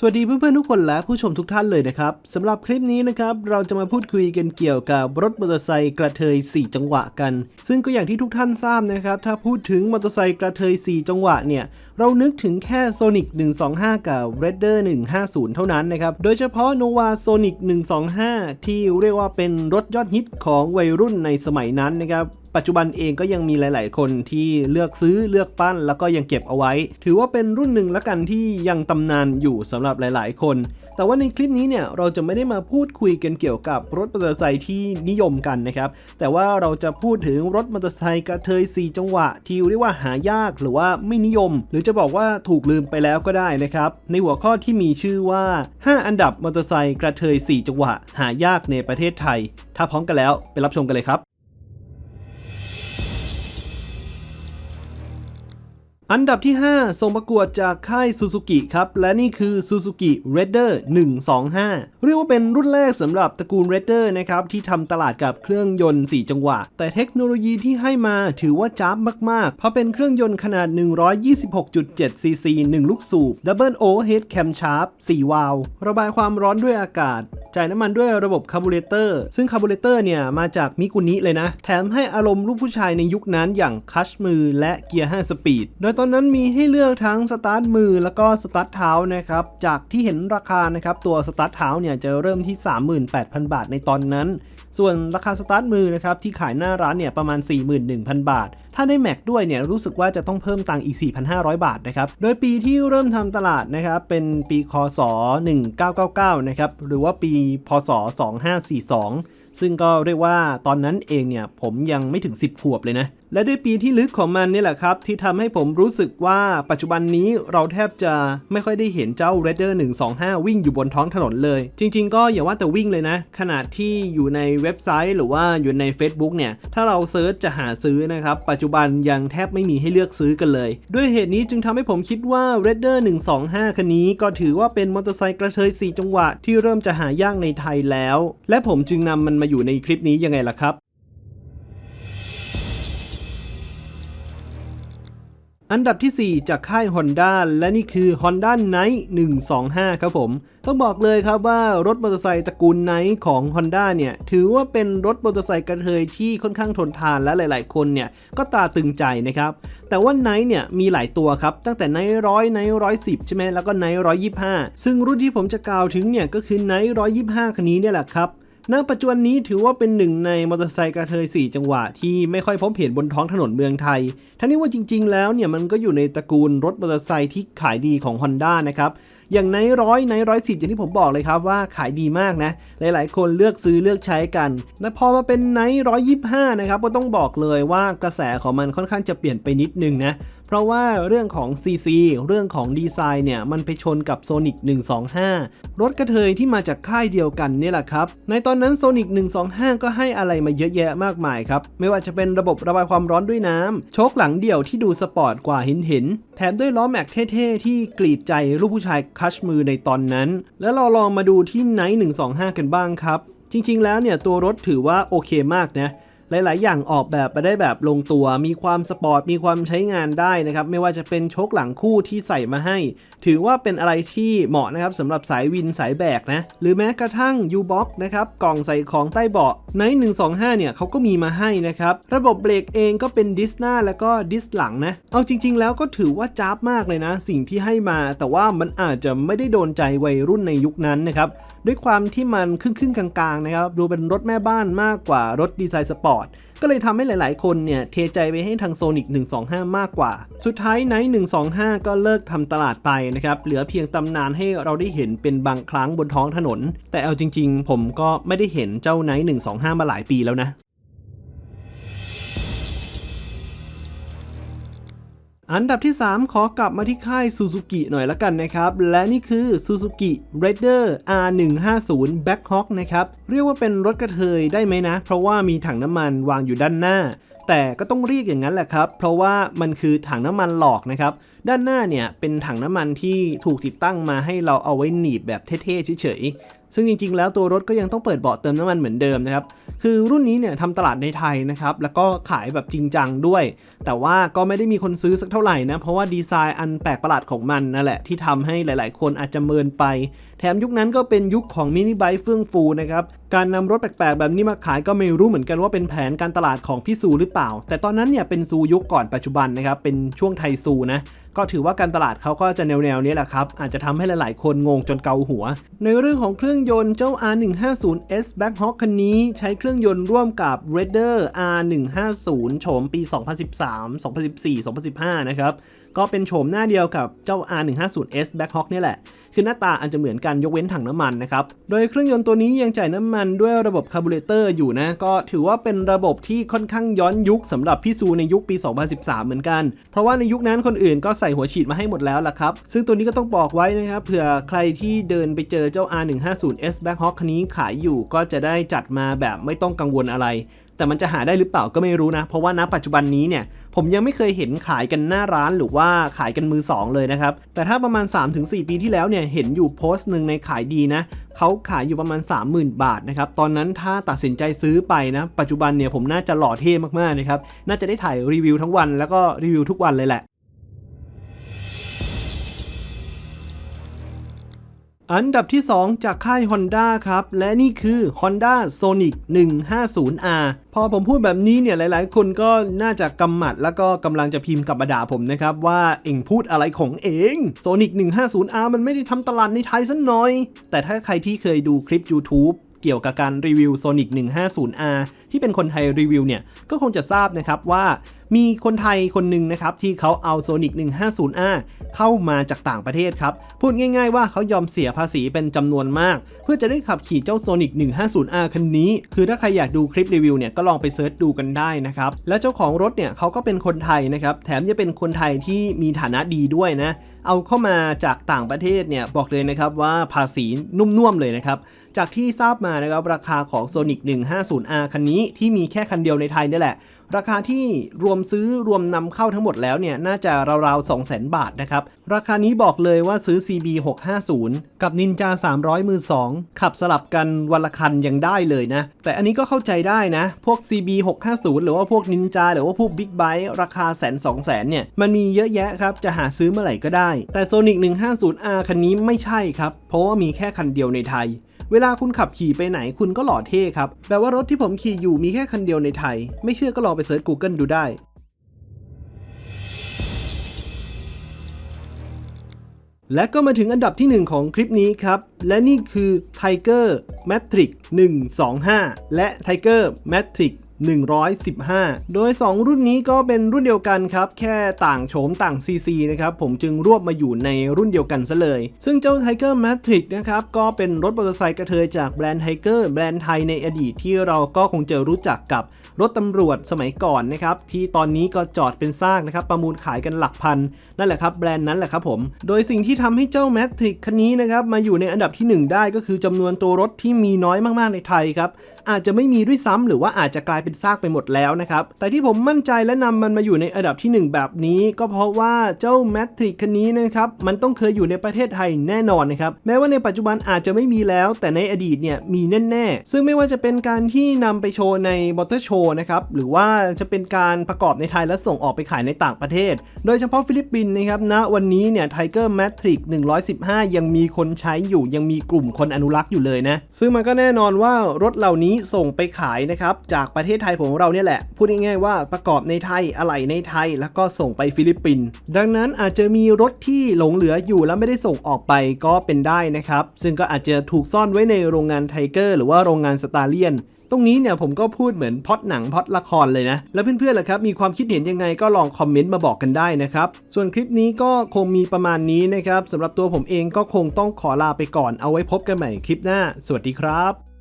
สวัสดีเพื่อนๆทุกคนและผู้ชมทุกท่านเลยนะครับสำหรับคลิปนี้นะครับเราจะมาพูดคุยกันเกี่ยวกับรถมอเตอร์ไซค์กระเทย 4 จังหวะกัน ซึ่งก็อย่างที่ทุกท่านทราบนะครับถ้าพูดถึงมอเตอร์ไซค์กระเทย 4 จังหวะเนี่ย เรานึกถึงแค่ Sonic 125 กับ Raider 150 เท่านั้นนะครับ โดยเฉพาะ Nova Sonic 125 ที่เรียกว่าเป็นรถยอดฮิตของวัยรุ่นในสมัยนั้นนะครับ ปัจจุบันเองก็ยังมีหลาย ๆ คนที่เลือกซื้อเลือกปั้นแล้วก็ยังเก็บเอาไว้ ถือว่าเป็นรุ่นหนึ่งละกันที่ยังตำนานอยู่สำหรับหลาย ๆ คน แต่ว่าในคลิปนี้เนี่ยเราจะไม่ได้มาพูดคุยกันเกี่ยวกับรถมอเตอร์ไซค์ที่นิยมกันนะครับ แต่ว่าเราจะพูดถึงรถมอเตอร์ไซค์กระเทย4จังหวะที่เรียกว่าหายากหรือว่าไม่นิยม หรือจะบอกว่าถูกลืมไปแล้วก็ได้นะครับ ในหัวข้อที่มีชื่อว่า 5 อันดับมอเตอร์ไซค์กระเทย 4 จังหวะ หายากในประเทศไทย ถ้าพร้อมกันแล้วไปรับชมกันเลยครับ อันดับที่ 5 ส่งประกวดจากค่ายซูซูกิครับ และนี่คือ Suzuki Raider 125 เรียกว่าเป็นรุ่นแรกสำหรับตระกูล Raider นะครับ ที่ทำตลาดกับเครื่องยนต์ 4 จังหวะ แต่เทคโนโลยีที่ให้มาถือว่าจ้าบมาก ๆ เพราะเป็นเครื่องยนต์ขนาด 126.7 ซีซี 1 ลูกสูบ Double Overhead Camshaft 4วาล์วระบายความร้อนด้วยอากาศ จ่ายน้ำมันด้วยระบบคาร์บูเรเตอร์ซึ่งคาร์บูเรเตอร์เนี่ยมาจากมิกุนิเลยนะ แถมให้อารมณ์ลูกผู้ชายในยุคนั้นอย่างคัชมือและเกียร์ 5 สปีดโดยตอนนั้นมีให้เลือกทั้งสตาร์ทมือแล้วก็สตาร์ทเท้านะครับ จากที่เห็นราคานะครับตัวสตาร์ทเท้าเนี่ยจะเริ่มที่ 38,000 บาทในตอนนั้น ส่วนราคาสตาร์ทมือนะครับที่ขายหน้าร้านเนี่ยประมาณ 41,000 บาท ถ้าได้แม็กด้วยเนี่ยรู้สึกว่าจะต้องเพิ่มตังค์อีก 4,500 บาทนะครับ โดยปีที่เริ่มทำตลาดนะครับเป็นปีคศ 1999 นะครับหรือว่าปีพศ 2542ซึ่งก็เรียกว่าตอนนั้นเองเนี่ยผมยังไม่ถึง 10 ขวบเลยนะและด้วยปีที่ลึกของมันนี่แหละครับ ที่ทำให้ผมรู้สึกว่าปัจจุบันนี้เราแทบจะไม่ค่อยได้เห็นเจ้า Raider 125 วิ่งอยู่บนท้องถนนเลย จริง ๆ ก็อย่าว่าแต่วิ่งเลยนะ ขนาดที่อยู่ในเว็บไซต์ หรือว่าอยู่ใน Facebook เนี่ย ถ้าเราเซิร์ชจะหาซื้อนะครับ ปัจจุบันยังแทบไม่มีให้เลือกซื้อกันเลย ด้วยเหตุนี้จึงทำให้ผมคิดว่า Raider 125 คันนี้ก็ถือว่าเป็นมอเตอร์ไซค์กระเทย4จังหวะที่เริ่มจะหายากในไทยแล้ว และผมจึงนำมันมาอยู่ในคลิปนี้ยังไงล่ะครับ อันดับที่ 4 จากค่าย Honda และนี่คือ Honda Night 125 ครับผม ต้องบอกเลยครับว่ารถมอเตอร์ไซค์ตระกูล Night ของ Honda เนี่ย ถือว่าเป็นรถมอเตอร์ไซค์กระเทยที่ค่อนข้างทนทานและหลาย ๆ คนเนี่ย ก็ตาตึงใจนะครับ แต่ว่า Night เนี่ย มีหลายตัวครับ ตั้งแต่ Night ร้อย Night ร้อยสิบใช่ไหมแล้วก็ Night ร้อยยี่ห้าซึ่งรุ่นที่ผมจะกล่าวถึงเนี่ยก็คือ Night ร้อยยี่ห้าคันนี้เนี่ยแหละครับ ณปัจจุบันนี้ถือว่าเป็นหนึ่งในมอเตอร์ไซค์กระเทย 4 จังหวะที่ไม่ค่อยพบเห็นบนท้องถนนเมืองไทย ทั้งนี้ว่าจริง ๆ แล้วเนี่ยมันก็อยู่ในตระกูลรถมอเตอร์ไซค์ที่ขายดีของ Honda นะครับอย่างในร้อยในร้อยสิบอย่างที่ผมบอกเลยครับว่าขายดีมากนะ หลายๆ คนเลือกซื้อเลือกใช้กันและพอมาเป็นไนร้อยยี่ห้านะครับก็ต้องบอกเลยว่ากระแสของมันค่อนข้างจะเปลี่ยนไปนิดนึงนะ เพราะว่าเรื่องของ CC เรื่องของดีไซน์เนี่ย มันไปชนกับ Sonic 125 รถกระเทยที่มาจากค่ายเดียวกันนี่แหละครับ ในตอนนั้น Sonic 125 ก็ให้อะไรมาเยอะแยะมากมายครับ ไม่ว่าจะเป็นระบบระบายความร้อนด้วยน้ำโชคหลังเดี่ยวที่ดูสปอร์ตกว่าเห็นเห็น แถมด้วยล้อแม็กเท่ๆ ที่กรีดใจลูกผู้ชายคัชมือในตอนนั้น แล้วเราลองมาดูที่ไนท์125 กันบ้างครับ จริงๆแล้วเนี่ยตัวรถถือว่าโอเคมากนะ หลาย ๆ อย่างออกแบบมาได้แบบลงตัว มีความสปอร์ต มีความใช้งานได้นะครับ ไม่ว่าจะเป็นโชคหลังคู่ที่ใส่มาให้ ถือว่าเป็นอะไรที่เหมาะนะครับสำหรับสายวินสายแบกนะ หรือแม้กระทั่ง U-Box นะครับ กล่องใส่ของใต้เบาะใน 125 เนี่ยเขาก็มีมาให้นะครับ ระบบเบรกเองก็เป็นดิสหน้าแล้วก็ดิสหลังนะ เอาจริง ๆ แล้วก็ถือว่าจ้าบมากเลยนะ สิ่งที่ให้มา แต่ว่ามันอาจจะไม่ได้โดนใจวัยรุ่นในยุคนั้นนะครับ ด้วยความที่มันครึ่งๆกลางๆนะครับดูเป็นรถแม่บ้านมากกว่ารถดีไซน์สปอร์ตก็เลยทำให้หลายๆ คนเนี่ยเทใจไปให้ทางโซนิก125 มากกว่า สุดท้ายไนท์125 ก็เลิกทำตลาดไปนะครับเหลือเพียงตำนานให้เราได้เห็นเป็นบางครั้งบนท้องถนน แต่เอาจริง ๆ ผมก็ไม่ได้เห็นเจ้าไนท์125 มาหลายปีแล้วนะ อันดับที่ 3 ขอกลับมาที่ค่ายซูซูกิหน่อยละกันนะครับ และนี่คือ Suzuki Raider R150 Blackhawk นะครับ เรียกว่าเป็นรถกระเทยได้ไหมนะ เพราะว่ามีถังน้ำมันวางอยู่ด้านหน้า แต่ก็ต้องเรียกอย่างนั้นแหละครับ เพราะว่ามันคือถังน้ำมันหลอกนะครับ ด้านหน้าเนี่ยเป็นถังน้ำมันที่ถูกติดตั้งมาให้เราเอาไว้หนีบแบบเท่ๆเฉยๆ ซึ่งจริงๆ แล้วตัวรถก็ยังต้องเปิดเบาะเติมน้ำมันเหมือนเดิมนะครับ คือรุ่นนี้เนี่ยทำตลาดในไทยนะครับ แล้วก็ขายแบบจริงจังด้วย แต่ว่าก็ไม่ได้มีคนซื้อสักเท่าไหร่นะ เพราะว่าดีไซน์อันแปลกประหลาดของมันนั่นแหละที่ทำให้หลายๆ คนอาจจะเมินไป แถมยุคนั้นก็เป็นยุคของมินิไบค์เฟื่องฟูนะครับ การนำรถแปลกๆ แบบนี้มาขายก็ไม่รู้เหมือนกันว่าเป็นแผนการตลาดของพี่ซูหรือเปล่า แต่ตอนนั้นเนี่ยเป็นซูยุคก่อนปัจจุบันนะครับ เป็นช่วงไทยซูนะก็ถือว่าการตลาดเขาก็จะแนวๆนี้แหละครับ อาจจะทำให้หลายๆ คนงงจนเกาหัว ในเรื่องของเครื่องยนต์เจ้า R150S Blackhawk คันนี้ใช้เครื่องยนต์ร่วมกับ Raider R150 โฉมปี 2013 2014 2015 นะครับ ก็เป็นโฉมหน้าเดียวกับเจ้า R150S Blackhawk นี่แหละ คือหน้าตาอาจจะเหมือนกันยกเว้นถังน้ำมันนะครับ โดยเครื่องยนต์ตัวนี้ยังจ่ายน้ำมันด้วยระบบคาร์บูเรเตอร์อยู่นะ ก็ถือว่าเป็นระบบที่ค่อนข้างย้อนยุคสำหรับพี่ซูในยุคปี 2013 เหมือนกัน เพราะว่าในยุคนั้นคนอื่นก็ใส่หัวฉีดมาให้หมดแล้วล่ะครับ ซึ่งตัวนี้ก็ต้องบอกไว้นะครับเผื่อใครที่เดินไปเจอเจ้า R150S Blackhawk คันนี้ขายอยู่ก็จะได้จัดมาแบบไม่ต้องกังวลอะไร แต่มันจะหาได้หรือเปล่าก็ไม่รู้นะ เพราะว่าณปัจจุบันนี้เนี่ย ผมยังไม่เคยเห็นขายกันหน้าร้านหรือว่าขายกันมือสองเลยนะครับ แต่ถ้าประมาณ 3-4 ปีที่แล้วเนี่ย เห็นอยู่โพสต์หนึ่งในขายดีนะ เขาขายอยู่ประมาณ 30,000 บาทนะครับ ตอนนั้นถ้าตัดสินใจซื้อไปนะ ปัจจุบันเนี่ยผมน่าจะหล่อเท่มากๆนะครับ น่าจะได้ถ่ายรีวิวทั้งวันแล้วก็รีวิวทุกวันเลยแหละ อันดับที่ 2 จากค่าย Honda ครับ และนี่คือ Honda Sonic 150R พอผมพูดแบบนี้เนี่ยหลาย ๆ คนก็น่าจะกำหมัดแล้วก็กำลังจะพิมพ์กลับมาด่าผมนะครับ ว่าเอ็งพูดอะไรของเอง Sonic 150R มันไม่ได้ทำตลาดในไทยสักหน่อย แต่ถ้าใครที่เคยดูคลิป YouTube เกี่ยวกับการรีวิว Sonic 150R ที่เป็นคนไทยรีวิวเนี่ย ก็คงจะทราบนะครับว่า มีคนไทยคนหนึ่งนะครับที่เขาเอา Sonic 150R เข้ามาจากต่างประเทศครับ พูดง่ายๆว่าเขายอมเสียภาษีเป็นจำนวนมาก เพื่อจะได้ขับขี่เจ้า Sonic 150R คันนี้ คือถ้าใครอยากดูคลิปรีวิวเนี่ยก็ลองไปเซิร์ชดูกันได้นะครับ และเจ้าของรถเนี่ยเขาก็เป็นคนไทยนะครับ แถมยังเป็นคนไทยที่มีฐานะดีด้วยนะ เอาเข้ามาจากต่างประเทศเนี่ยบอกเลยนะครับว่าภาษีนุ่มๆเลยนะครับจากที่ทราบมานะครับราคาของ Sonic 150R คันนี้ที่มีแค่คันเดียวในไทยนี่แหละ ราคาที่รวมซื้อรวมนำเข้าทั้งหมดแล้วเนี่ยน่าจะราวๆ 200,000 บาทนะครับ ราคานี้บอกเลยว่าซื้อ CB 650กับ Ninja 300 มือ 2 ขับสลับกันวันละคันยังได้เลยนะ แต่อันนี้ก็เข้าใจได้นะ พวก CB 650หรือว่าพวก Ninja หรือว่าพวก Big Bike ราคาแสนสองแสนเนี่ยมันมีเยอะแยะครับ จะหาซื้อเมื่อไหร่ก็ได้ แต่ Sonic 150R คันนี้ไม่ใช่ครับ เพราะว่ามีแค่คันเดียวในไทย เวลาคุณขับขี่ไปไหนคุณก็หล่อเท่ครับ แปลว่ารถที่ผมขี่อยู่มีแค่คันเดียวในไทย ไม่เชื่อก็ลองไปเสิร์ช Google ดูได้และก็มาถึงอันดับที่ 1 ของคลิปนี้ครับ และนี่คือ Tiger Matrix 125 และ Tiger Matrix 115 โดย 2 รุ่นนี้ก็เป็นรุ่นเดียวกันครับ แค่ต่างโฉมต่าง CC นะครับ ผมจึงรวบมาอยู่ในรุ่นเดียวกันซะเลย ซึ่งเจ้า Tiger Matrix นะครับ ก็เป็นรถมอเตอร์ไซค์กระเทยจากแบรนด์ Tiger แบรนด์ไทยในอดีตที่เราก็คงจะรู้จักกับรถตำรวจสมัยก่อนนะครับ ที่ตอนนี้ก็จอดเป็นซากนะครับ ประมูลขายกันหลักพัน นั่นแหละครับแบรนด์นั้นแหละครับผม โดยสิ่งที่ทำให้เจ้า Matrix คันนี้นะครับมาอยู่ในอันดับที่ 1 ได้ก็คือจำนวนตัวรถที่มีน้อยมากๆในไทยครับอาจจะไม่มีด้วยซ้ำหรือว่าอาจจะกลายเป็นซากไปหมดแล้วนะครับแต่ที่ผมมั่นใจและนำมันมาอยู่ในอันดับที่ 1 แบบนี้ ก็เพราะว่าเจ้า Matrix คันนี้นะครับมันต้องเคยอยู่ในประเทศไทยแน่นอนนะครับแม้ว่าในปัจจุบันอาจจะไม่มีแล้ว แต่ในอดีตเนี่ยมีแน่ๆ ซึ่งไม่ว่าจะเป็นการที่นำไปโชว์ในมอเตอร์โชว์นะครับหรือว่าจะเป็นการประกอบในไทยและส่งออกไปขายในต่างประเทศ โดยเฉพาะฟิลิปปินส์นะครับณวันนี้เนี่ย Tiger Matrix 115 ยังมีคนใช้อยู่ยังมีกลุ่มคนอนุรักษ์อยู่เลยนะ ซึ่งมันก็แน่นอนว่ารถเหล่านี้ส่งไปขายนะครับ จากประเทศไทยของเราเนี่ยแหละ พูดง่ายๆว่าประกอบในไทยอะไหล่ในไทย แล้วก็ส่งไปฟิลิปปินส์ดังนั้นอาจจะมีรถที่หลงเหลืออยู่แล้วไม่ได้ส่งออกไปก็เป็นได้นะครับ ซึ่งก็อาจจะถูกซ่อนไว้ในโรงงานไทเกอร์หรือว่าโรงงานสตาร์เลียนตรงนี้เนี่ยผมก็พูดเหมือนพอดหนังพอดละครเลยนะ แล้วเพื่อนๆล่ะครับ มีความคิดเห็นยังไงก็ลองคอมเมนต์มาบอกกันได้นะครับ ส่วนคลิปนี้ก็คงมีประมาณนี้นะครับสำหรับตัวผมเองก็คงต้องขอลาไปก่อนเอาไว้พบกันใหม่คลิปหน้า สวัสดีครับ